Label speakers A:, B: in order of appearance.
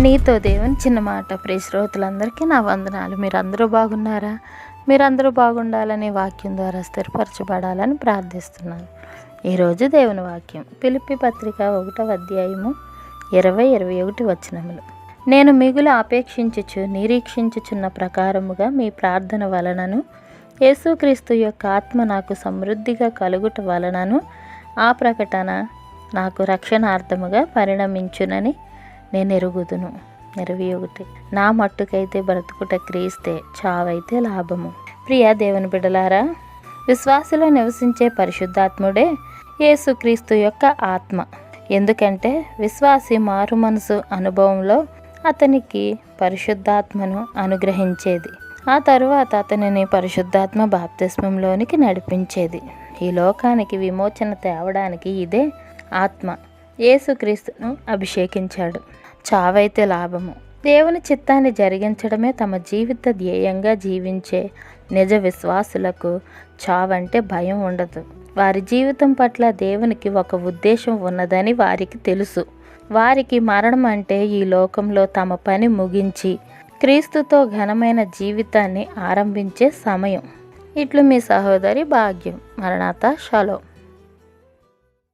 A: నీతో దేవుని చిన్న మాట. ప్రియ శ్రోతలందరికీ నా వందనాలు. మీరందరూ బాగున్నారా? మీరందరూ బాగుండాలని వాక్యం ద్వారా స్థిరపరచబడాలని ప్రార్థిస్తున్నాను. ఈరోజు దేవుని వాక్యం. పిలిపి పత్రిక ఒకటవ అధ్యాయము ఇరవై ఇరవై ఒకటి వచనములు. నేను మిగులు అపేక్షించుచు నిరీక్షించుచున్న ప్రకారముగా మీ ప్రార్థన వలనను యేసుక్రీస్తు యొక్క ఆత్మ నాకు సమృద్ధిగా కలుగుట వలనను ఆ ప్రకటన నాకు రక్షణార్థముగా పరిణమించునని నేను ఎరుగుదును ఇరవై ఒకటి నా మట్టుకైతే బ్రతుకుట క్రీస్తే చావైతే లాభము. ప్రియ దేవుని బిడలారా విశ్వాసలో నివసించే పరిశుద్ధాత్ముడే యేసుక్రీస్తు యొక్క ఆత్మ. ఎందుకంటే విశ్వాసి మారు మనసు అనుభవంలో అతనికి పరిశుద్ధాత్మను అనుగ్రహించేది. ఆ తరువాత అతనిని పరిశుద్ధాత్మ బాప్తిస్మంలోనికి నడిపించేది. ఈ లోకానికి విమోచన తేవడానికి ఇదే ఆత్మ. యేసుక్రీస్తును అభిషేకించాడు. చావైతే లాభము. దేవుని చిత్తాన్ని జరిగించడమే తమ జీవిత ధ్యేయంగా జీవించే నిజ విశ్వాసులకు చావంటే భయం ఉండదు. వారి జీవితం పట్ల దేవునికి ఒక ఉద్దేశం ఉన్నదని వారికి తెలుసు. వారికి మరణం అంటే ఈ లోకంలో తమ పని ముగించి క్రీస్తుతో ఘనమైన జీవితాన్ని ఆరంభించే సమయం. ఇట్లు మీ సహోదరి భాగ్యం. మరణాత షలో.